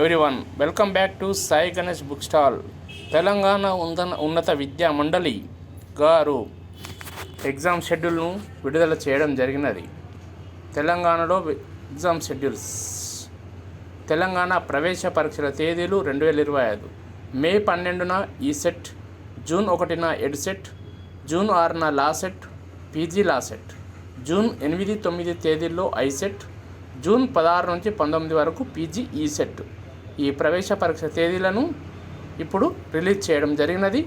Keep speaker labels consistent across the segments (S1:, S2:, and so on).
S1: Everyone welcome back to Sai Ganesh book stall Telangana ఉందన ఉన్నత విద్యా మండలి గారు ఎగ్జామ్ షెడ్యూల్ను విడుదల చేయడం జరిగినది. తెలంగాణలో ఎగ్జామ్ షెడ్యూల్స్. తెలంగాణ ప్రవేశ పరీక్షల తేదీలు రెండు వేల ఇరవై ఐదు. మే పన్నెండున ఈ సెట్ జూన్ ఒకటిన ఎడ్ సెట్ జూన్ ఆరున law CET PG law CET June ఎనిమిది తొమ్మిది తేదీల్లో ఐ సెట్ జూన్ పదహారు నుంచి పంతొమ్మిది వరకు పీజీ ఈ సెట్. ఈ ప్రవేశ పరీక్ష తేదీలను ఇప్పుడు రిలీజ్ చేయడం జరిగినది.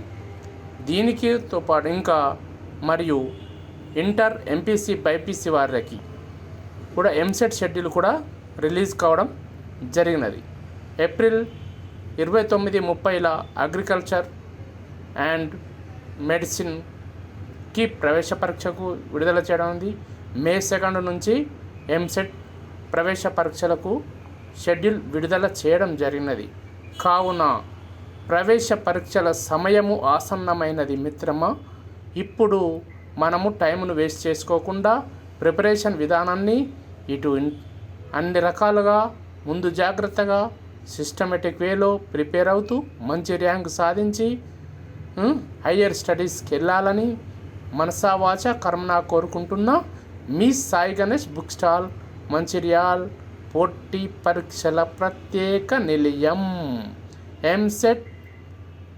S1: దీనికితో పాటు ఇంకా మరియు ఇంటర్ ఎంపీసీ బైపీసీ వారికి కూడా ఎంసెట్ షెడ్యూల్ కూడా రిలీజ్ కావడం జరిగినది. ఏప్రిల్ ఇరవై తొమ్మిది ముప్పైల అగ్రికల్చర్ అండ్ మెడిసిన్కి ప్రవేశ పరీక్షకు విడుదల చేయడం ఉంది. మే సెకండ్ నుంచి ఎంసెట్ ప్రవేశ పరీక్షలకు షెడ్యూల్ విడుదల చేయడం జరిగినది. కావున ప్రవేశ పరీక్షల సమయము ఆసన్నమైనది మిత్రమా. ఇప్పుడు మనము టైంను వేస్ట్ చేసుకోకుండా ప్రిపరేషన్ విధానాన్ని ఇటు ఇన్- అన్ని రకాలుగా ముందు జాగ్రత్తగా సిస్టమేటిక్ వేలో ప్రిపేర్ అవుతూ మంచి ర్యాంక్ సాధించి హయ్యర్ స్టడీస్కి వెళ్ళాలని మనసావాచ కర్మనా కోరుకుంటున్నా. మీ సాయి గణేష్ బుక్ స్టాల్ మంచిర్యాల్ పోటీ పరీక్షల ప్రత్యేక నిలయం. ఎంసెట్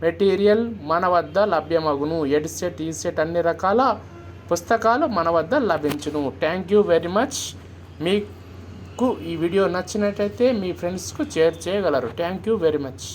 S1: మెటీరియల్ మన వద్ద లభ్యమగును. ఎడ్సెట్ ఈసెట్ అన్ని రకాల పుస్తకాలు మన వద్ద లభించును. థ్యాంక్ యూ వెరీ మచ్ మీకు ఈ వీడియో నచ్చినట్టయితే మీ ఫ్రెండ్స్కు షేర్ చేయగలరు. Thank you very much